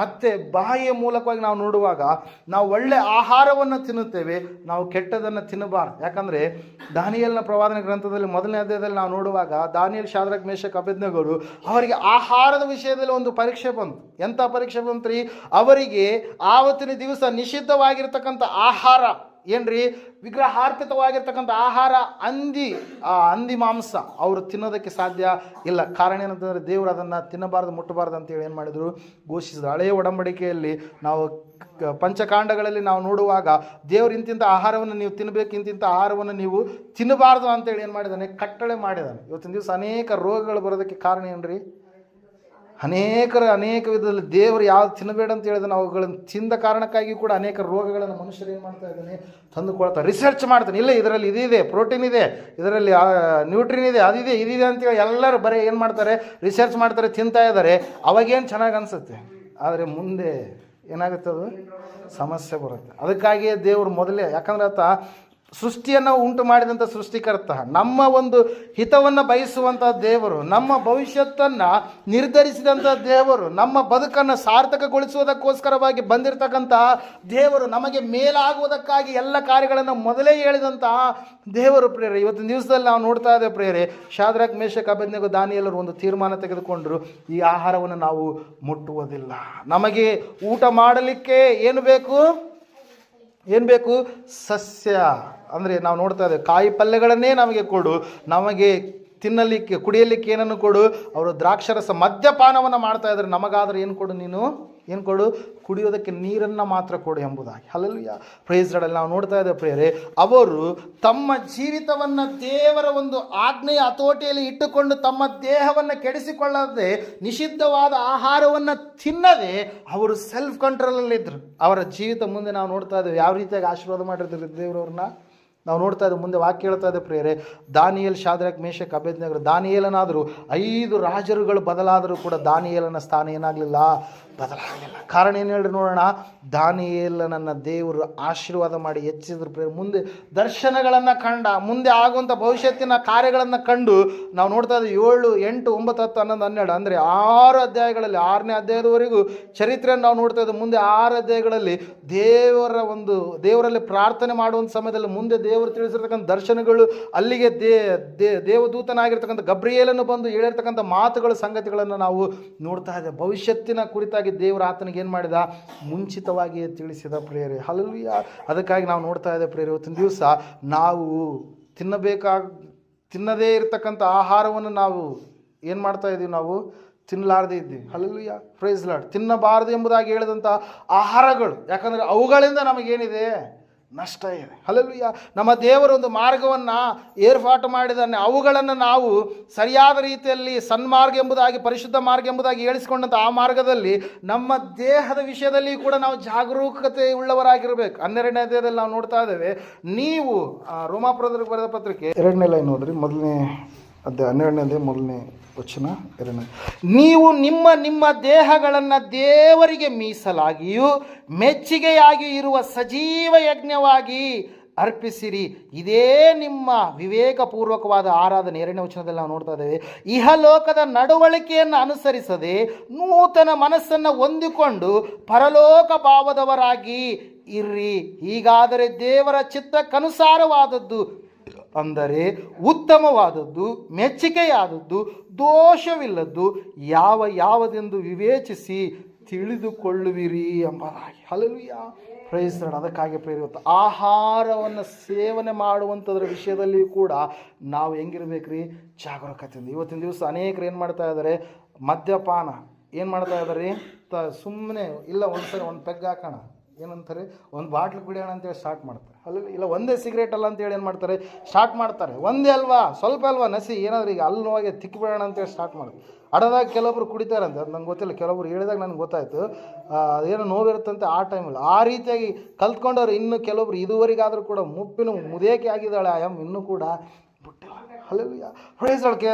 ಮತ್ತೆ ಬಾಯಿಯ ಮೂಲಕವಾಗಿ ನಾವು ನೋಡುವಾಗ ನಾವು ಒಳ್ಳೆ ಆಹಾರವನ್ನು ತಿನ್ನುತ್ತೇವೆ, ನಾವು ಕೆಟ್ಟದನ್ನು ತಿನ್ನಬಾರ್ದು. ಯಾಕಂದರೆ ದಾನಿಯಲ್ನ ಪ್ರವಾದನ ಗ್ರಂಥದಲ್ಲಿ ಮೊದಲನೇ ಅಧ್ಯಾಯದಲ್ಲಿ ನಾವು ನೋಡುವಾಗ ದಾನಿಯಲ್ ಶಾದ್ರಕ್ ಮೇಷ ಅಭಿಜ್ಞಗಳು ಅವರಿಗೆ ಆಹಾರದ ವಿಷಯದಲ್ಲಿ ಒಂದು ಪರೀಕ್ಷೆ ಬಂತು. ಎಂಥ ಪರೀಕ್ಷೆ ಬಂತು ರೀ ಅವರಿಗೆ ಆವತ್ತಿನ ದಿವಸ ನಿಷಿದ್ಧವಾಗಿರ್ತಕ್ಕಂಥ ಆಹಾರ. ಏನ್ರಿ? ವಿಗ್ರಹಾರ್ಪಿತವಾಗಿರ್ತಕ್ಕಂಥ ಆಹಾರ ಅಂದಿ ಆ ಅಂದಿ ಮಾಂಸ ಅವರು ತಿನ್ನೋದಕ್ಕೆ ಸಾಧ್ಯ ಇಲ್ಲ. ಕಾರಣ ಏನಂತಂದರೆ ದೇವರು ಅದನ್ನು ತಿನ್ನಬಾರ್ದು, ಮುಟ್ಟಬಾರ್ದು ಅಂತೇಳಿ ಏನು ಮಾಡಿದರು? ಘೋಷಿಸಿದ್ರು. ಹಳೆಯ ಒಡಂಬಡಿಕೆಯಲ್ಲಿ ನಾವು ಪಂಚಕಾಂಡಗಳಲ್ಲಿ ನಾವು ನೋಡುವಾಗ ದೇವರು ಇಂತಿಂಥ ಆಹಾರವನ್ನು ನೀವು ತಿನ್ನಬೇಕು ಇಂತಿಂಥ ಆಹಾರವನ್ನು ನೀವು ತಿನ್ನಬಾರ್ದು ಅಂತೇಳಿ ಏನು ಮಾಡಿದ್ದಾನೆ ಕಟ್ಟಳೆ ಮಾಡಿದ್ದಾನೆ ಇವತ್ತಿನ ದಿವಸ ಅನೇಕ ರೋಗಗಳು ಬರೋದಕ್ಕೆ ಕಾರಣ ಏನ್ರಿ? ಅನೇಕರ ಅನೇಕ ವಿಧದಲ್ಲಿ ದೇವರು ಯಾವ್ದು ತಿನ್ನಬೇಡ ಅಂತ ಹೇಳಿದ್ರೆ ಅವುಗಳನ್ನು ತಿಂದ ಕಾರಣಕ್ಕಾಗಿ ಕೂಡ ಅನೇಕ ರೋಗಗಳನ್ನು ಮನುಷ್ಯರು ಏನು ಮಾಡ್ತಾ ಇದ್ದಾನೆ? ತಂದುಕೊಳ್ತಾರೆ ರಿಸರ್ಚ್ ಮಾಡ್ತಾನೆ. ಇಲ್ಲ, ಇದರಲ್ಲಿ ಇದಿದೆ ಪ್ರೋಟೀನ್ ಇದೆ, ಇದರಲ್ಲಿ ನ್ಯೂಟ್ರಿನ್ ಇದೆ, ಅದಿದೆ, ಇದಿದೆ ಅಂತೇಳಿ ಎಲ್ಲರೂ ಬರೀ ಏನು ಮಾಡ್ತಾರೆ? ರಿಸರ್ಚ್ ಮಾಡ್ತಾರೆ, ತಿಂತಾ ಇದ್ದಾರೆ. ಅವಾಗೇನು ಚೆನ್ನಾಗಿ ಅನಿಸುತ್ತೆ? ಆದರೆ ಮುಂದೆ ಏನಾಗುತ್ತೆ ಅದು? ಸಮಸ್ಯೆ ಬರುತ್ತೆ. ಅದಕ್ಕಾಗಿಯೇ ದೇವರು ಮೊದಲೇ ಯಾಕಂದ್ರೆ ಆತ ಸೃಷ್ಟಿಯನ್ನು ಉಂಟು ಮಾಡಿದಂಥ ಸೃಷ್ಟಿಕರ್ತ, ನಮ್ಮ ಒಂದು ಹಿತವನ್ನು ಬಯಸುವಂಥ ದೇವರು, ನಮ್ಮ ಭವಿಷ್ಯತ್ತನ್ನು ನಿರ್ಧರಿಸಿದಂಥ ದೇವರು, ನಮ್ಮ ಬದುಕನ್ನು ಸಾರ್ಥಕಗೊಳಿಸುವುದಕ್ಕೋಸ್ಕರವಾಗಿ ಬಂದಿರತಕ್ಕಂಥ ದೇವರು ನಮಗೆ ಮೇಲಾಗುವುದಕ್ಕಾಗಿ ಎಲ್ಲ ಕಾರ್ಯಗಳನ್ನು ಮೊದಲೇ ಹೇಳಿದಂತಹ ದೇವರು ಪ್ರೇರೆ ಇವತ್ತಿನ ದಿವಸದಲ್ಲಿ ನಾವು ನೋಡ್ತಾ ಇದ್ದೇವೆ ಪ್ರೇರೆ ಶಾದ್ರಾಕ್, ಮೇಷಕ್ ಅಭಜ್ಞಗೂ ದಾನಿಯಲ್ಲರು ಒಂದು ತೀರ್ಮಾನ ತೆಗೆದುಕೊಂಡರು. ಈ ಆಹಾರವನ್ನು ನಾವು ಮುಟ್ಟುವುದಿಲ್ಲ. ನಮಗೆ ಊಟ ಮಾಡಲಿಕ್ಕೆ ಏನು ಬೇಕು? ಏನು ಬೇಕು? ಸಸ್ಯ. ಅಂದರೆ ನಾವು ನೋಡ್ತಾ ಇದ್ದೇವೆ, ಕಾಯಿ ಪಲ್ಯಗಳನ್ನೇ ನಮಗೆ ಕೊಡು, ನಮಗೆ ತಿನ್ನಲಿಕ್ಕೆ, ಕುಡಿಯಲಿಕ್ಕೆ ಏನನ್ನು ಕೊಡು, ಅವರು ದ್ರಾಕ್ಷರಸ ಮದ್ಯಪಾನವನ್ನು ಮಾಡ್ತಾ ಇದ್ದಾರೆ, ನಮಗಾದ್ರೆ ಏನು ಕೊಡು ನೀನು? ಏನು ಕೊಡು? ಕುಡಿಯೋದಕ್ಕೆ ನೀರನ್ನು ಮಾತ್ರ ಕೊಡು ಎಂಬುದಾಗಿ. ಅಲ್ಲಲ್ಲಿಯ ಪ್ರೈಸ್ಗಳಲ್ಲಿ ನಾವು ನೋಡ್ತಾ ಇದ್ದೇವೆ ಪ್ರೇರೆ ಅವರು ತಮ್ಮ ಜೀವಿತವನ್ನು ದೇವರ ಒಂದು ಆಜ್ಞೆಯ ಹತೋಟಿಯಲ್ಲಿ ಇಟ್ಟುಕೊಂಡು ತಮ್ಮ ದೇಹವನ್ನು ಕೆಡಿಸಿಕೊಳ್ಳದೆ, ನಿಷಿದ್ಧವಾದ ಆಹಾರವನ್ನು ತಿನ್ನದೆ, ಅವರು ಸೆಲ್ಫ್ ಕಂಟ್ರೋಲಲ್ಲಿದ್ದರು ಅವರ ಜೀವಿತ ಮುಂದೆ ನಾವು ನೋಡ್ತಾ ಇದ್ದೇವೆ, ಯಾವ ರೀತಿಯಾಗಿ ಆಶೀರ್ವಾದ ಮಾಡಿರ್ತಾರೆ ದೇವರವ್ರನ್ನ? ನಾವು ನೋಡ್ತಾ ಇದ್ದೆ ಮುಂದೆ ವಾಕ್ಯ ಹೇಳ್ತಾ ಇದೆ ಪ್ರೇರೆ ದಾನಿಯಲ್, ಶಾದ್ರಕ್ ಮೇಷಕ್ ಅಭೇದ್ನಗರ ದಾನಿಯೇಲನಾದರೂ ಐದು ರಾಜರುಗಳು ಬದಲಾದರೂ ಕೂಡ ದಾನಿಯೇಲನ ಸ್ಥಾನ ಏನಾಗಲಿಲ್ಲ? ಬದಲಾಗಲಿಲ್ಲ. ಕಾರಣ ಏನು ಹೇಳ್ರಿ ನೋಡೋಣ? ದಾನಿಯೇಲನನ್ನು ದೇವರು ಆಶೀರ್ವಾದ ಮಾಡಿ ಹೆಚ್ಚಿದ್ರು ಪ್ರೇರೆ ಮುಂದೆ ದರ್ಶನಗಳನ್ನು ಕಂಡ, ಮುಂದೆ ಆಗುವಂಥ ಭವಿಷ್ಯತ್ತಿನ ಕಾರ್ಯಗಳನ್ನು ಕಂಡು ನಾವು ನೋಡ್ತಾ ಇದ್ದೀವಿ ಏಳು, ಎಂಟು, ಒಂಬತ್ತು, ಹತ್ತು, ಹನ್ನೊಂದು, ಹನ್ನೆರಡು, ಅಂದರೆ ಆರು ಅಧ್ಯಾಯಗಳಲ್ಲಿ, ಆರನೇ ಅಧ್ಯಾಯದವರೆಗೂ ಚರಿತ್ರೆಯನ್ನು ನಾವು ನೋಡ್ತಾ ಇದ್ದೀವಿ ಮುಂದೆ ಆರು ಅಧ್ಯಾಯಗಳಲ್ಲಿ ದೇವರ ಒಂದು, ದೇವರಲ್ಲಿ ಪ್ರಾರ್ಥನೆ ಮಾಡುವಂಥ ಸಮಯದಲ್ಲಿ ಮುಂದೆ ದೇವರು ತಿಳಿಸಿರ್ತಕ್ಕಂಥ ದರ್ಶನಗಳು, ಅಲ್ಲಿಗೆ ದೇ, ದೇ- ದೇವದೂತನಾಗಿರ್ತಕ್ಕಂಥ ಗಬ್ರಿಯೇಲನ್ನು ಬಂದು ಹೇಳಿರ್ತಕ್ಕಂಥ ಮಾತುಗಳು, ಸಂಗತಿಗಳನ್ನು ನಾವು ನೋಡ್ತಾ ಇದ್ದೇವೆ. ಭವಿಷ್ಯತ್ತಿನ ಕುರಿತಾಗಿ ದೇವರ ಆತನಿಗೆ ಏನು ಮಾಡಿದ? ಮುಂಚಿತವಾಗಿ ತಿಳಿಸಿದ ಪ್ರೇರೆ ಹಲವು ಅದಕ್ಕಾಗಿ ನಾವು ನೋಡ್ತಾ ಇದ್ದೇವೆ ಪ್ರೇರೆ ಇವತ್ತಿನ ದಿವಸ ನಾವು ತಿನ್ನಬೇಕಾಗ ತಿನ್ನದೇ ಇರತಕ್ಕಂಥ ಆಹಾರವನ್ನು ನಾವು ಏನು ಮಾಡ್ತಾ ಇದ್ದೀವಿ ನಾವು? ತಿನ್ನಲಾರದೇ ಇದ್ದೀವಿ. ಹಲಲುಯ್ಯ ಪ್ರೈಸ್ ಲಾಡ್ ತಿನ್ನಬಾರದು ಎಂಬುದಾಗಿ ಹೇಳಿದಂಥ ಆಹಾರಗಳು, ಯಾಕಂದರೆ ಅವುಗಳಿಂದ ನಮಗೇನಿದೆ? ನಷ್ಟ ಇದೆ. ಯಾ ನಮ್ಮ ದೇವರೊಂದು ಮಾರ್ಗವನ್ನು ಏರ್ಪಾಟು ಮಾಡಿದಾನೆ ಅವುಗಳನ್ನು ನಾವು ಸರಿಯಾದ ರೀತಿಯಲ್ಲಿ ಸನ್ಮಾರ್ಗ ಎಂಬುದಾಗಿ, ಪರಿಶುದ್ಧ ಮಾರ್ಗ ಎಂಬುದಾಗಿ ಹೇಳಿಸ್ಕೊಂಡಂಥ ಆ ಮಾರ್ಗದಲ್ಲಿ ನಮ್ಮ ದೇಹದ ವಿಷಯದಲ್ಲಿ ಕೂಡ ನಾವು ಜಾಗರೂಕತೆ ಉಳ್ಳವರಾಗಿರಬೇಕು ಹನ್ನೆರಡನೇ ದೇಹದಲ್ಲಿ ನಾವು ನೋಡ್ತಾ ಇದ್ದೇವೆ, ನೀವು ರೋಮಾಪುರದಲ್ಲಿ ಬರೆದ ಪತ್ರಿಕೆ ಎರಡನೇ ಲೈನ್ ನೋಡ್ರಿ ಮೊದಲನೇ ಅಧ್ಯಾಯ ಹನ್ನೆರಡನೇದೇ ಮೊದಲನೇ ವಚನ ಎರಡನೇ. ನೀವು ನಿಮ್ಮ ನಿಮ್ಮ ದೇಹಗಳನ್ನು ದೇವರಿಗೆ ಮೀಸಲಾಗಿಯೂ ಮೆಚ್ಚುಗೆಯಾಗಿ ಇರುವ ಸಜೀವ ಯಜ್ಞವಾಗಿ ಅರ್ಪಿಸಿರಿ. ಇದೇ ನಿಮ್ಮ ವಿವೇಕಪೂರ್ವಕವಾದ ಆರಾಧನೆ. ಎರಡನೇ ವಚನದಲ್ಲಿ ನಾವು ನೋಡ್ತಾ ಇದ್ದೇವೆ ಇಹಲೋಕದ ನಡವಳಿಕೆಯನ್ನು ಅನುಸರಿಸದೆ ನೂತನ ಮನಸ್ಸನ್ನು ಹೊಂದಿಕೊಂಡು ಪರಲೋಕ ಭಾವದವರಾಗಿ ಇರ್ರಿ. ಹೀಗಾದರೆ ದೇವರ ಚಿತ್ತಕ್ಕನುಸಾರವಾದದ್ದು ಅಂದರೆ ಉತ್ತಮವಾದದ್ದು ಮೆಚ್ಚುಗೆಯಾದದ್ದು ದೋಷವಿಲ್ಲದ್ದು ಯಾವ ಯಾವದೆಂದು ವಿವೇಚಿಸಿ ತಿಳಿದುಕೊಳ್ಳುವಿರಿ ಎಂಬುದಾಗಿ. ಯಾ ಪ್ರಯತ್ನ ಅದಕ್ಕಾಗಿ ಪ್ರೇರಿತ ಆಹಾರವನ್ನು ಸೇವನೆ ಮಾಡುವಂಥದ್ರ ವಿಷಯದಲ್ಲಿ ಕೂಡ ನಾವು ಹೆಂಗಿರ್ಬೇಕ್ರಿ? ಜಾಗರೂಕತೆಯಿಂದ ಇವತ್ತಿನ ದಿವಸ ಅನೇಕರು ಏನು ಮಾಡ್ತಾ ಇದ್ದಾರೆ? ಮದ್ಯಪಾನ. ಏನು ಮಾಡ್ತಾ ಇದ್ದಾರೆ? ತ ಸುಮ್ಮನೆ ಇಲ್ಲ ಒಂದು ಸರಿ ಒಂದು ಪೆಗ್ ಹಾಕೋಣ. ಏನಂತಾರೆ? ಒಂದು ಬಾಟ್ಲು ಕುಡಿಯೋಣ ಅಂತೇಳಿ ಸ್ಟಾರ್ಟ್ ಮಾಡ್ತಾರೆ. ಅಲ್ಲ ಇಲ್ಲ, ಒಂದೇ ಸಿಗರೇಟ್ ಅಲ್ಲ ಅಂತೇಳಿ ಏನು ಮಾಡ್ತಾರೆ? ಸ್ಟಾರ್ಟ್ ಮಾಡ್ತಾರೆ. ಒಂದೇ ಅಲ್ವಾ? ಸ್ವಲ್ಪ ಅಲ್ವಾ? ನಸಿ, ಏನಾದರೂ ಈಗ ಅಲ್ಲಿ ನೋವಾಗೆ ತಿಕ್ಕಿಬಿಡೋಣ ಅಂತೇಳಿ ಸ್ಟಾರ್ಟ್ ಮಾಡ್ತಾರೆ ಅಡದಾಗ ಕೆಲವೊಬ್ರು ಕುಡಿತಾರಂತೆ. ಅದು ನಂಗೆ ಗೊತ್ತಿಲ್ಲ. ಕೆಲವೊಬ್ರು ಹೇಳಿದಾಗ ನನಗೆ ಗೊತ್ತಾಯಿತು. ಅದೇನೋ ನೋವಿರುತ್ತಂತೆ ಆ ಟೈಮಲ್ಲಿ ಆ ರೀತಿಯಾಗಿ ಕಲ್ತ್ಕೊಂಡವ್ರು ಇನ್ನು ಕೆಲವೊಬ್ರು ಇದುವರೆಗಾದರೂ ಕೂಡ ಮುಪ್ಪಿನ ಮುದೇಕೆ ಆಗಿದ್ದಾಳೆ ಆಯಾಮ್ ಇನ್ನೂ ಕೂಡ ಅಲ್ಲೆಲ್ಲ ಪ್ರೈಸ್ಗಳಿಗೆ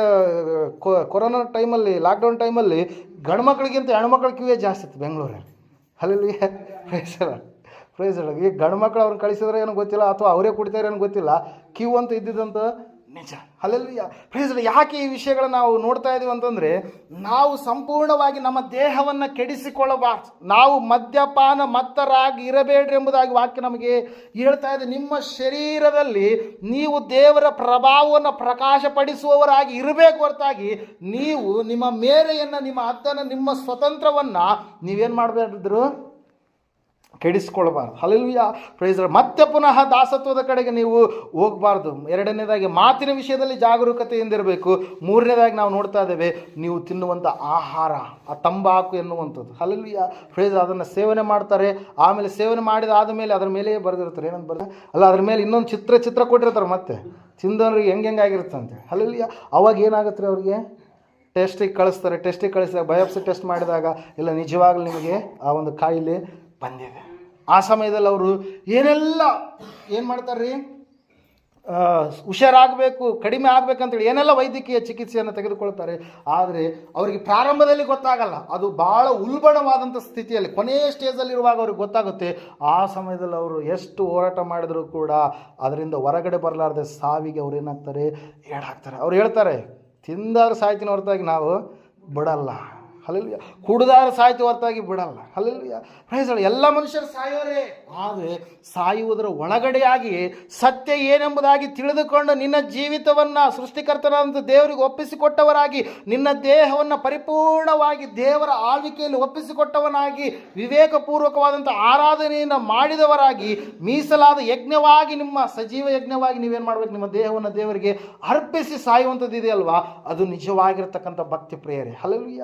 ಕೊರೋನಾ ಟೈಮಲ್ಲಿ ಲಾಕ್ಡೌನ್ ಟೈಮಲ್ಲಿ ಗಂಡು ಮಕ್ಕಳಿಗಿಂತ ಹೆಣ್ಮಕ್ಳ ಕಿವಿಯೇ ಜಾಸ್ತಿ ಇತ್ತು ಬೆಂಗಳೂರಲ್ಲಿ. ಅಲ್ಲಿ ಪ್ರೈಸರ ಪ್ರೈಸರ ಈಗ ಗಂಡು ಮಕ್ಕಳು ಅವ್ರನ್ನ ಕಳಿಸಿದ್ರೆ ಏನೋ ಗೊತ್ತಿಲ್ಲ, ಅಥವಾ ಅವರೇ ಕುಡಿತಾರೆ ಏನೋ ಗೊತ್ತಿಲ್ಲ, ಕ್ಯೂ ಅಂತ ಇದ್ದಿದ್ದಂತ ನಿಜ. ಅಲ್ಲಲ್ವಿಯ ಪ್ರೇಸ್ ಯಾಕೆ ಈ ವಿಷಯಗಳನ್ನ ನಾವು ನೋಡ್ತಾ ಇದ್ದೀವಿ ಅಂತಂದ್ರೆ, ನಾವು ಸಂಪೂರ್ಣವಾಗಿ ನಮ್ಮ ದೇಹವನ್ನು ಕೆಡಿಸಿಕೊಳ್ಳಬಾರ್ದು. ನಾವು ಮದ್ಯಪಾನ ಮತ್ತರಾಗಿ ಇರಬೇಡ್ರಿ ಎಂಬುದಾಗಿ ವಾಕ್ಯ ನಮಗೆ ಹೇಳ್ತಾ ಇದೆ. ನಿಮ್ಮ ಶರೀರದಲ್ಲಿ ನೀವು ದೇವರ ಪ್ರಭಾವವನ್ನು ಪ್ರಕಾಶಪಡಿಸುವವರಾಗಿ ಇರಬೇಕು ಹೊರತಾಗಿ ನೀವು ನಿಮ್ಮ ಮೇರೆಯನ್ನು, ನಿಮ್ಮ ಅತ್ತನ ನಿಮ್ಮ ಸ್ವತಂತ್ರವನ್ನು ನೀವೇನು ಮಾಡಬೇಕಿದ್ರು ಕೆಡಿಸ್ಕೊಳ್ಬಾರ್ದು ಹಲಲ್ವಿಯ ಪ್ರೈಸರ್ ಮತ್ತೆ ಪುನಃ ದಾಸತ್ವದ ಕಡೆಗೆ ನೀವು ಹೋಗಬಾರ್ದು. ಎರಡನೇದಾಗಿ ಮಾತಿನ ವಿಷಯದಲ್ಲಿ ಜಾಗರೂಕತೆಯಿಂದಿರಬೇಕು ಮೂರನೇದಾಗಿ ನಾವು ನೋಡ್ತಾ ಇದ್ದೇವೆ, ನೀವು ತಿನ್ನುವಂಥ ಆಹಾರ, ಆ ತಂಬಾಕು ಎನ್ನುವಂಥದ್ದು. ಹಲಲ್ವಿಯ ಪ್ರೈಸರ್ ಅದನ್ನು ಸೇವನೆ ಮಾಡ್ತಾರೆ. ಆಮೇಲೆ ಸೇವನೆ ಮಾಡಿದ ಆದಮೇಲೆ ಅದರ ಮೇಲೆ ಬರೆದಿರ್ತಾರೆ ಏನಂತ ಬರ್ದ? ಅಲ್ಲ, ಅದ್ರ ಮೇಲೆ ಇನ್ನೊಂದು ಚಿತ್ರ ಚಿತ್ರ ಕೊಟ್ಟಿರ್ತಾರೆ ಮತ್ತೆ. ತಿಂದವ್ರಿಗೆ ಹೆಂಗೆ ಆಗಿರುತ್ತಂತೆ ಹಲಲ್ವಿಯ ಅವಾಗ ಏನಾಗುತ್ತೆ ಅವ್ರಿಗೆ? ಟೆಸ್ಟಿಗೆ ಕಳಿಸ್ತಾರೆ. ಟೆಸ್ಟಿಗೆ ಕಳಿಸಿದಾಗ ಬಯೋಪ್ಸಿ ಟೆಸ್ಟ್ ಮಾಡಿದಾಗ, ಇಲ್ಲ, ನಿಜವಾಗ್ಲೂ ನಿಮಗೆ ಆ ಒಂದು ಕಾಯಿಲೆ ಬಂದಿದೆ. ಆ ಸಮಯದಲ್ಲಿ ಅವರು ಏನೆಲ್ಲ ಏನು ಮಾಡ್ತಾರ್ರಿ? ಹುಷಾರಾಗಬೇಕು, ಕಡಿಮೆ ಆಗಬೇಕಂತೇಳಿ ಏನೆಲ್ಲ ವೈದ್ಯಕೀಯ ಚಿಕಿತ್ಸೆಯನ್ನು ತೆಗೆದುಕೊಳ್ತಾರೆ, ಆದರೆ ಅವರಿಗೆ ಪ್ರಾರಂಭದಲ್ಲಿ ಗೊತ್ತಾಗಲ್ಲ. ಅದು ಭಾಳ ಉಲ್ಬಣವಾದಂಥ ಸ್ಥಿತಿಯಲ್ಲಿ ಕೊನೆಯ ಸ್ಟೇಜಲ್ಲಿರುವಾಗ ಅವ್ರಿಗೆ ಗೊತ್ತಾಗುತ್ತೆ. ಆ ಸಮಯದಲ್ಲಿ ಅವರು ಎಷ್ಟು ಹೋರಾಟ ಮಾಡಿದರೂ ಕೂಡ ಅದರಿಂದ ಹೊರಗಡೆ ಬರಲಾರ್ದೆ ಸಾವಿಗೆ ಅವ್ರು ಏನಾಗ್ತಾರೆ, ಏಡಾಗ್ತಾರೆ. ಅವ್ರು ಹೇಳ್ತಾರೆ, ತಿಂದಾದ್ರೂ ಸಾಯ್ತಿನ ಹೊರತಾಗಿ ನಾವು ಬಿಡಲ್ಲ. ಹಲಲ್ಯ ಕುಡ್ದಾರ ಸಾಯ್ತು ಹೊರತಾಗಿ ಬಿಡಲ್ಲ. ಅಲ್ಲಿಯ ಪ್ರೈಸಳ ಎಲ್ಲ ಮನುಷ್ಯರು ಸಾಯೋರೇ ಆದರೆ ಸಾಯುವುದರ ಒಳಗಡೆಯಾಗಿ ಸತ್ಯ ಏನೆಂಬುದಾಗಿ ತಿಳಿದುಕೊಂಡು ನಿನ್ನ ಜೀವಿತವನ್ನು ಸೃಷ್ಟಿಕರ್ತನಾದಂಥ ದೇವರಿಗೆ ಒಪ್ಪಿಸಿಕೊಟ್ಟವರಾಗಿ, ನಿನ್ನ ದೇಹವನ್ನು ಪರಿಪೂರ್ಣವಾಗಿ ದೇವರ ಆಳ್ವಿಕೆಯಲ್ಲಿ ಒಪ್ಪಿಸಿಕೊಟ್ಟವನಾಗಿ, ವಿವೇಕಪೂರ್ವಕವಾದಂಥ ಆರಾಧನೆಯನ್ನು ಮಾಡಿದವರಾಗಿ, ಮೀಸಲಾದ ಯಜ್ಞವಾಗಿ ನಿಮ್ಮ ಸಜೀವ ಯಜ್ಞವಾಗಿ ನೀವೇನು ಮಾಡಬೇಕು? ನಿಮ್ಮ ದೇಹವನ್ನು ದೇವರಿಗೆ ಅರ್ಪಿಸಿ ಸಾಯುವಂಥದ್ದು ಇದೆಯಲ್ವಾ ಅದು ನಿಜವಾಗಿರ್ತಕ್ಕಂಥ ಭಕ್ತಿ ಪ್ರೇಯರೇ ಹಲವಿಯ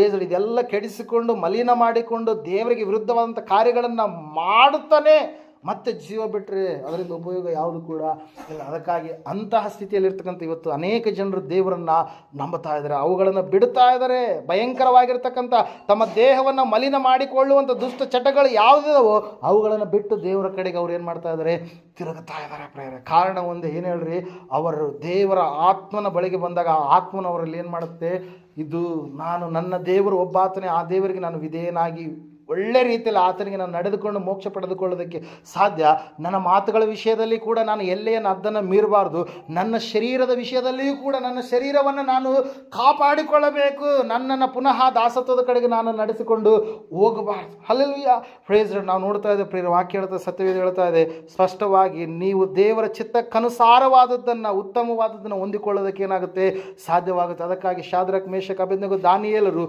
ಇದೆಲ್ಲ ಕೆಡಿಸಿಕೊಂಡು, ಮಲಿನ ಮಾಡಿಕೊಂಡು, ದೇವರಿಗೆ ವಿರುದ್ಧವಾದಂಥ ಕಾರ್ಯಗಳನ್ನು ಮಾಡುತ್ತಾನೆ. ಮತ್ತೆ ಜೀವ ಬಿಟ್ಟರೆ ಅದರಿಂದ ಉಪಯೋಗ ಯಾವುದು ಕೂಡ ಇಲ್ಲ. ಅದಕ್ಕಾಗಿ ಅಂತಹ ಸ್ಥಿತಿಯಲ್ಲಿರ್ತಕ್ಕಂಥ ಇವತ್ತು ಅನೇಕ ಜನರು ದೇವರನ್ನು ನಂಬುತ್ತಾ ಇದ್ದಾರೆ. ಅವುಗಳನ್ನು ಬಿಡ್ತಾ ಇದ್ದಾರೆ. ಭಯಂಕರವಾಗಿರ್ತಕ್ಕಂಥ ತಮ್ಮ ದೇಹವನ್ನು ಮಲಿನ ಮಾಡಿಕೊಳ್ಳುವಂಥ ದುಷ್ಟ ಚಟಗಳು ಯಾವುದಿದಾವೋ ಅವುಗಳನ್ನು ಬಿಟ್ಟು ದೇವರ ಕಡೆಗೆ ಅವ್ರು ಏನು ಮಾಡ್ತಾ ಇದ್ದಾರೆ? ತಿರುಗುತ್ತಾ ಇದ್ದಾರೆ ಪ್ರೇರೆ. ಕಾರಣ ಒಂದು, ಏನು ಹೇಳ್ರಿ? ಅವರು ದೇವರ ಆತ್ಮನ ಬಳಿಗೆ ಬಂದಾಗ ಆ ಆತ್ಮನ ಅವರಲ್ಲಿ ಏನು ಮಾಡುತ್ತೆ? ಇದು ನಾನು ನನ್ನ ದೇವರು ಒಬ್ಬಾತನೇ ಆ ದೇವರಿಗೆ ನಾನು ವಿಧೇಯನಾಗಿ ಒಳ್ಳೆ ರೀತಿಯಲ್ಲಿ ಆತನಿಗೆ ನಾನು ನಡೆದುಕೊಂಡು ಮೋಕ್ಷ ಪಡೆದುಕೊಳ್ಳೋದಕ್ಕೆ ಸಾಧ್ಯ. ನನ್ನ ಮಾತುಗಳ ವಿಷಯದಲ್ಲಿ ಕೂಡ ನಾನು ಎಲ್ಲೆಯನ್ನು ಅದನ್ನು ಮೀರಬಾರ್ದು. ನನ್ನ ಶರೀರದ ವಿಷಯದಲ್ಲಿಯೂ ಕೂಡ ನನ್ನ ಶರೀರವನ್ನು ನಾನು ಕಾಪಾಡಿಕೊಳ್ಳಬೇಕು. ನನ್ನನ್ನು ಪುನಃ ದಾಸತ್ವದ ಕಡೆಗೆ ನಾನು ನಡೆಸಿಕೊಂಡು ಹೋಗಬಾರ್ದು. ಅಲ್ಲೆಲ್ಲೂಯ್ಯ ಫ್ರೇಸ್ ನಾವು ನೋಡ್ತಾ ಇದ್ದೇವೆ ಪ್ರೇರ ವಾಕ್ಯ ಹೇಳ್ತಾ ಸತ್ಯವೇದ ಹೇಳ್ತಾ ಇದೆ, ಸ್ಪಷ್ಟವಾಗಿ ನೀವು ದೇವರ ಚಿತ್ತಕ್ಕನುಸಾರವಾದದ್ದನ್ನು, ಉತ್ತಮವಾದದ್ದನ್ನು ಹೊಂದಿಕೊಳ್ಳೋದಕ್ಕೆ ಏನಾಗುತ್ತೆ? ಸಾಧ್ಯವಾಗುತ್ತೆ. ಅದಕ್ಕಾಗಿ ಶಾದ್ರಕ್ ಮೇಷಕ್ ಅಭಿನಗೂ ದಾನಿಯೇಲರು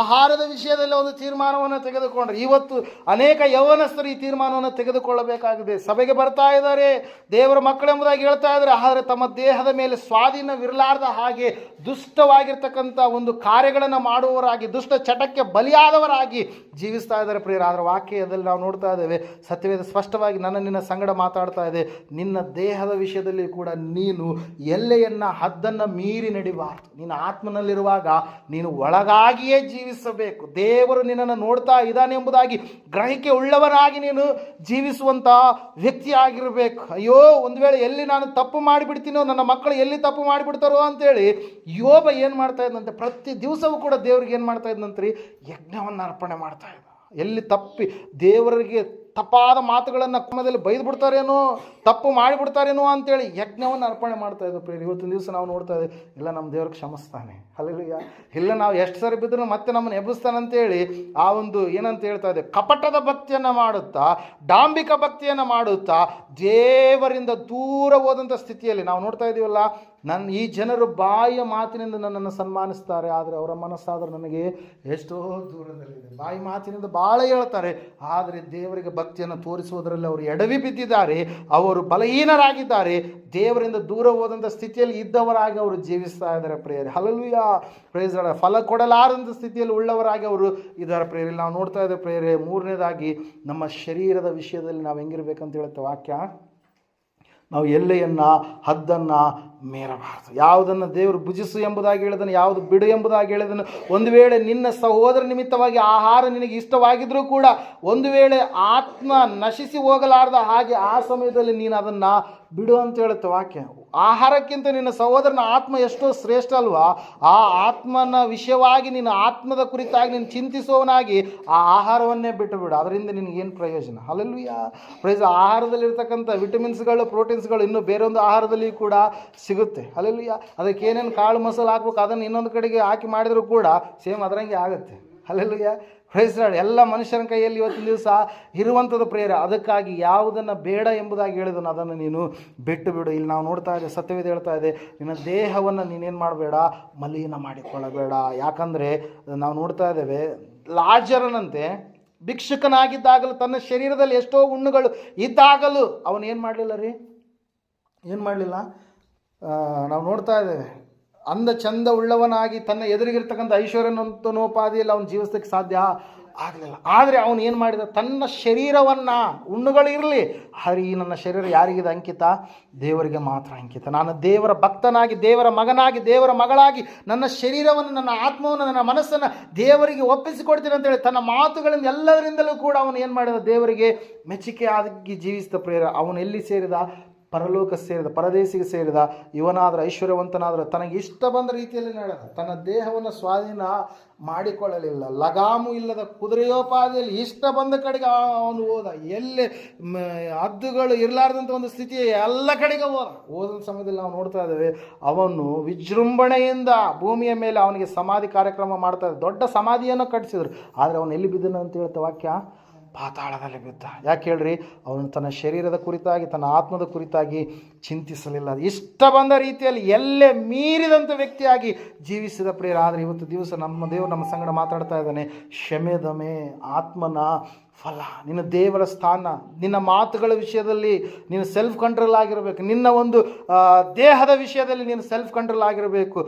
ಆಹಾರದ ವಿಷಯದಲ್ಲಿ ಒಂದು ತೀರ್ಮಾನವನ್ನು ಇವತ್ತು ಅನೇಕ ಯೌವನಸ್ಥರು ಈ ತೀರ್ಮಾನವನ್ನು ತೆಗೆದುಕೊಳ್ಳಬೇಕಾಗಿದೆ. ಸಭೆಗೆ ಬರ್ತಾ ಇದ್ದಾರೆ. ದೇವರ ಮಕ್ಕಳೆಂಬುದಾಗಿ ಹೇಳ್ತಾ ಇದ್ದಾರೆ. ಆದರೆ ತಮ್ಮ ದೇಹದ ಮೇಲೆ ಸ್ವಾಧೀನವಿರಲಾರ್ದ ಹಾಗೆ ದುಷ್ಟವಾಗಿರ್ತಕ್ಕಂಥ ಒಂದು ಕಾರ್ಯಗಳನ್ನು ಮಾಡುವವರಾಗಿ, ದುಷ್ಟ ಚಟಕ್ಕೆ ಬಲಿಯಾದವರಾಗಿ ಜೀವಿಸ್ತಾ ಇದ್ದಾರೆ ಪ್ರಿಯರ. ಆದರೆ ವಾಕ್ಯದಲ್ಲಿ ನಾವು ನೋಡ್ತಾ ಇದ್ದೇವೆ, ಸತ್ಯವೇದ ಸ್ಪಷ್ಟವಾಗಿ ನನ್ನ ನಿನ್ನ ಸಂಗಡ ಮಾತಾಡ್ತಾ ಇದೆ. ನಿನ್ನ ದೇಹದ ವಿಷಯದಲ್ಲಿ ಕೂಡ ನೀನು ಎಲ್ಲೆಯನ್ನು ಹದ್ದನ್ನು ಮೀರಿ ನಡಿಬಾರ್ದು. ನಿನ್ನ ಆತ್ಮನಲ್ಲಿರುವಾಗ ನೀನು ಒಳಗಾಗಿಯೇ ಜೀವಿಸಬೇಕು. ದೇವರು ನಿನ್ನನ್ನು ನೋಡ್ತಾ ಇದ್ದಾನೆ ಎಂಬುದಾಗಿ ಗ್ರಹಿಕೆ ಉಳ್ಳವನಾಗಿ ನೀನು ಜೀವಿಸುವಂಥ ವ್ಯಕ್ತಿ ಆಗಿರಬೇಕು. ಅಯ್ಯೋ, ಒಂದು ವೇಳೆ ಎಲ್ಲಿ ನಾನು ತಪ್ಪು ಮಾಡಿಬಿಡ್ತೀನೋ, ನನ್ನ ಮಕ್ಕಳು ಎಲ್ಲಿ ತಪ್ಪು ಮಾಡಿಬಿಡ್ತಾರೋ ಅಂತೇಳಿ ಯೋಬ ಏನು ಮಾಡ್ತಾ ಇದ್ದಂತೆ ಪ್ರತಿ ದಿವಸವೂ ಕೂಡ ದೇವ್ರಿಗೆ ಏನು ಮಾಡ್ತಾ ಇದ್ದಂತ್ರಿ ಯಜ್ಞವನ್ನು ಅರ್ಪಣೆ ಮಾಡ್ತಾ ಇದ್ದ. ಎಲ್ಲಿ ತಪ್ಪಿ ದೇವರಿಗೆ ತಪ್ಪಾದ ಮಾತುಗಳನ್ನು ಕುಮದಲ್ಲಿ ಬೈದು ಬಿಡ್ತಾರೇನೋ ತಪ್ಪು ಮಾಡಿಬಿಡ್ತಾರೇನೋ ಅಂತೇಳಿ ಯಜ್ಞವನ್ನು ಅರ್ಪಣೆ ಮಾಡ್ತಾ ಇದ್ದರು ಪ್ರೇರಿ ಇವತ್ತಿನ ದಿವಸ ನಾವು ನೋಡ್ತಾ ಇದ್ದೀವಿ ಇಲ್ಲ ನಮ್ಮ ದೇವ್ರಿಗೆ ಕ್ಷಮಿಸ್ತಾನೆ. ಅಲ್ಲಿಯ ಇಲ್ಲ ನಾವು ಎಷ್ಟು ಸರಿ ಬಿದ್ದರೂ ಮತ್ತೆ ನಮ್ಮನ್ನು ಎಬ್ಬಿಸ್ತಾನಂತೇಳಿ ಆ ಒಂದು ಏನಂತ ಹೇಳ್ತಾ ಇದೆ ಕಪಟದ ಭಕ್ತಿಯನ್ನು ಮಾಡುತ್ತಾ ಡಾಂಬಿಕ ಭಕ್ತಿಯನ್ನು ಮಾಡುತ್ತಾ ದೇವರಿಂದ ದೂರ ಹೋದಂಥ ಸ್ಥಿತಿಯಲ್ಲಿ ನಾವು ನೋಡ್ತಾ ಇದ್ದೀವಲ್ಲ ನನ್ನ ಈ ಜನರು ಬಾಯಿಯ ಮಾತಿನಿಂದ ನನ್ನನ್ನು ಸನ್ಮಾನಿಸ್ತಾರೆ, ಆದರೆ ಅವರ ಮನಸ್ಸಾದರೂ ನನಗೆ ಎಷ್ಟೋ ದೂರದಲ್ಲಿದೆ. ಬಾಯಿ ಮಾತಿನಿಂದ ಭಾಳ ಹೇಳ್ತಾರೆ, ಆದರೆ ದೇವರಿಗೆ ಭಕ್ತಿಯನ್ನು ತೋರಿಸುವುದರಲ್ಲಿ ಅವರು ಎಡವಿ ಬಿದ್ದಿದ್ದಾರೆ, ಅವರು ಬಲಹೀನರಾಗಿದ್ದಾರೆ. ದೇವರಿಂದ ದೂರ ಹೋದಂಥ ಸ್ಥಿತಿಯಲ್ಲಿ ಇದ್ದವರಾಗಿ ಅವರು ಜೀವಿಸ್ತಾ ಇದ್ದಾರೆ, ಪ್ರೇಯರ್. ಹಲಲುಯ ಪ್ರೇಯರ್ಗಳ ಫಲ ಕೊಡಲಾರಂಥ ಸ್ಥಿತಿಯಲ್ಲಿ ಉಳ್ಳವರಾಗಿ ಅವರು ಇದ್ದಾರೆ, ಪ್ರೇಯರ್. ನಾವು ನೋಡ್ತಾ ಇದ್ದೇವೆ, ಪ್ರೇಯರೆ, ಮೂರನೇದಾಗಿ ನಮ್ಮ ಶರೀರದ ವಿಷಯದಲ್ಲಿ ನಾವು ಹೆಂಗಿರ್ಬೇಕಂತ ಹೇಳುತ್ತೆ ವಾಕ್ಯ. ನಾವು ಎಲ್ಲೆಯನ್ನು ಹದ್ದನ್ನು ಮೀರಬಾರದು ಯಾವುದನ್ನು ದೇವರು ಭುಜಿಸು ಎಂಬುದಾಗಿ ಹೇಳಿದನು, ಯಾವುದು ಬಿಡು ಎಂಬುದಾಗಿ ಹೇಳಿದನು. ಒಂದು ವೇಳೆ ನಿನ್ನ ಸಹೋದರ ನಿಮಿತ್ತವಾಗಿ ಆಹಾರ ನಿನಗೆ ಇಷ್ಟವಾಗಿದ್ದರೂ ಕೂಡ ಒಂದು ವೇಳೆ ಆತ್ಮ ನಶಿಸಿ ಹೋಗಲಾರ್ದ ಹಾಗೆ ಆ ಸಮಯದಲ್ಲಿ ನೀನು ಅದನ್ನು ಬಿಡು ಅಂತ ಹೇಳುತ್ತೆ ವಾಕ್ಯ ಆಹಾರಕ್ಕಿಂತ ನಿನ್ನ ಸಹೋದರನ ಆತ್ಮ ಎಷ್ಟೋ ಶ್ರೇಷ್ಠ ಅಲ್ವಾ? ಆ ಆತ್ಮನ ವಿಷಯವಾಗಿ ನಿನ್ನ ಆತ್ಮದ ಕುರಿತಾಗಿ ನೀನು ಚಿಂತಿಸುವವನಾಗಿ ಆ ಆಹಾರವನ್ನೇ ಬಿಟ್ಟು ಬಿಡು ಅದರಿಂದ ನಿನಗೇನು ಪ್ರಯೋಜನ? ಅಲ್ಲಲ್ವಿಯ ಪ್ರಯೋಜನ ಆಹಾರದಲ್ಲಿರ್ತಕ್ಕಂಥ ವಿಟಮಿನ್ಸ್ಗಳು ಪ್ರೋಟೀನ್ಸ್ಗಳು ಇನ್ನೂ ಬೇರೊಂದು ಆಹಾರದಲ್ಲಿ ಕೂಡ ಸಿಗುತ್ತೆ. ಅಲ್ಲಿ ಅದಕ್ಕೆ ಏನೇನು ಕಾಳು ಮಸಾಲೆ ಹಾಕ್ಬೇಕು, ಅದನ್ನು ಇನ್ನೊಂದು ಕಡೆಗೆ ಹಾಕಿ ಮಾಡಿದರೂ ಕೂಡ ಸೇಮ್ ಅದರಂಗೆ ಆಗುತ್ತೆ. ಅಲ್ಲೆಲ್ಲಿಯ ಪ್ರೈಸ್ರಾಡ್ ಎಲ್ಲ ಮನುಷ್ಯನ ಕೈಯಲ್ಲಿ ಇವತ್ತಿನ ದಿವಸ ಇರುವಂಥದ್ದು ಪ್ರೇರ ಅದಕ್ಕಾಗಿ ಯಾವುದನ್ನು ಬೇಡ ಎಂಬುದಾಗಿ ಹೇಳಿದನು ಅದನ್ನು ನೀನು ಬಿಟ್ಟು ಬಿಡು. ಇಲ್ಲಿ ನಾವು ನೋಡ್ತಾ ಇದ್ದೆ ಸತ್ಯವೇದ ಹೇಳ್ತಾ ಇದೆ, ನಿನ್ನ ದೇಹವನ್ನು ನೀನೇನು ಮಾಡಬೇಡ, ಮಲೀನ ಮಾಡಿಕೊಳ್ಳಬೇಡ. ಯಾಕಂದರೆ ನಾವು ನೋಡ್ತಾ ಇದ್ದೇವೆ, ಲಾಜರನಂತೆ ಭಿಕ್ಷುಕನಾಗಿದ್ದಾಗಲೂ ತನ್ನ ಶರೀರದಲ್ಲಿ ಎಷ್ಟೋ ಹುಣ್ಣುಗಳು ಇದ್ದಾಗಲೂ ಅವನೇನು ಮಾಡಲಿಲ್ಲ ರೀ? ಏನು ಮಾಡಲಿಲ್ಲ? ನಾವು ನೋಡ್ತಾ ಇದ್ದೇವೆ. ಅಂದ ಚಂದ ಉಳ್ಳವನಾಗಿ ತನ್ನ ಎದುರಿಗಿರ್ತಕ್ಕಂಥ ಐಶ್ವರ್ಯನಂತನೋಪಾದಿಯಲ್ಲಿ ಅವನು ಜೀವಿಸೋಕ್ಕೆ ಸಾಧ್ಯ ಆಗಲಿಲ್ಲ. ಆದರೆ ಅವನು ಏನು ಮಾಡಿದ? ತನ್ನ ಶರೀರವನ್ನು ಹುಣ್ಣುಗಳಿರಲಿ ಹರಿ, ನನ್ನ ಶರೀರ ಯಾರಿಗಿದೆ ಅಂಕಿತ? ದೇವರಿಗೆ ಮಾತ್ರ ಅಂಕಿತ. ನಾನು ದೇವರ ಭಕ್ತನಾಗಿ, ದೇವರ ಮಗನಾಗಿ, ದೇವರ ಮಗಳಾಗಿ ನನ್ನ ಶರೀರವನ್ನು, ನನ್ನ ಆತ್ಮವನ್ನು, ನನ್ನ ಮನಸ್ಸನ್ನು ದೇವರಿಗೆ ಒಪ್ಪಿಸಿಕೊಡ್ತೀನಿ ಅಂತೇಳಿ ತನ್ನ ಮಾತುಗಳಿಂದ ಎಲ್ಲರಿಂದಲೂ ಕೂಡ ಅವನು ಏನು ಮಾಡಿದ? ದೇವರಿಗೆ ಮೆಚ್ಚುಗೆ ಆಗಿ ಜೀವಿಸಿದ ಪ್ರೇರ ಅವನು ಎಲ್ಲಿ ಸೇರಿದ? ಪರಲೋಕ ಸೇರಿದ, ಪರದೇಶಿಗೆ ಸೇರಿದ ಇವನಾದರೂ ಐಶ್ವರ್ಯವಂತನಾದರೂ ತನಗೆ ಇಷ್ಟ ಬಂದ ರೀತಿಯಲ್ಲಿ ನಡೆದ, ತನ್ನ ದೇಹವನ್ನು ಸ್ವಾಧೀನ ಮಾಡಿಕೊಳ್ಳಲಿಲ್ಲ. ಲಗಾಮು ಇಲ್ಲದ ಕುದುರೆಯೋಪಾದಿಯಲ್ಲಿ ಇಷ್ಟ ಬಂದ ಕಡೆಗೆ ಅವನು ಹೋದ. ಎಲ್ಲಿ ಹದ್ದುಗಳು ಇರಲಾರ್ದಂಥ ಒಂದು ಸ್ಥಿತಿ ಎಲ್ಲ ಕಡೆಗೆ ಹೋದ. ಹೋದ ಸಮಯದಲ್ಲಿ ನಾವು ನೋಡ್ತಾ ಇದ್ದೇವೆ, ಅವನು ವಿಜೃಂಭಣೆಯಿಂದ ಭೂಮಿಯ ಮೇಲೆ ಅವನಿಗೆ ಸಮಾಧಿ ಕಾರ್ಯಕ್ರಮ ಮಾಡ್ತಾ ದೊಡ್ಡ ಸಮಾಧಿಯನ್ನು ಕಟ್ಟಿಸಿದ್ರು. ಆದರೆ ಅವನು ಎಲ್ಲಿ ಬಿದ್ದನು ಅಂತ ಹೇಳ್ತಾ ವಾಕ್ಯ? ಪಾತಾಳದಲ್ಲಿ ಬಿದ್ದ. ಯಾಕೆ ಹೇಳ್ರಿ? ಅವನು ತನ್ನ ಶರೀರದ ಕುರಿತಾಗಿ, ತನ್ನ ಆತ್ಮದ ಕುರಿತಾಗಿ ಚಿಂತಿಸಲಿಲ್ಲ. ಇಷ್ಟ ಬಂದ ರೀತಿಯಲ್ಲಿ ಎಲ್ಲೇ ಮೀರಿದಂಥ ವ್ಯಕ್ತಿಯಾಗಿ ಜೀವಿಸಿದ ಪ್ರಿಯರ, ಆದರೆ ಇವತ್ತು ದಿವಸ ನಮ್ಮ ದೇವರು ನಮ್ಮ ಸಂಗಡ ಮಾತಾಡ್ತಾ ಇದ್ದಾನೆ. ಶಮೆದಮೆ ದಮೆ, ಆತ್ಮನ ಫಲ. ನಿನ್ನ ದೇವರ ಸ್ಥಾನ, ನಿನ್ನ ಮಾತುಗಳ ವಿಷಯದಲ್ಲಿ ನೀನು ಸೆಲ್ಫ್ ಕಂಟ್ರೋಲ್ ಆಗಿರಬೇಕು. ನಿನ್ನ ಒಂದು ದೇಹದ ವಿಷಯದಲ್ಲಿ ನೀನು ಸೆಲ್ಫ್ ಕಂಟ್ರೋಲ್ ಆಗಿರಬೇಕು.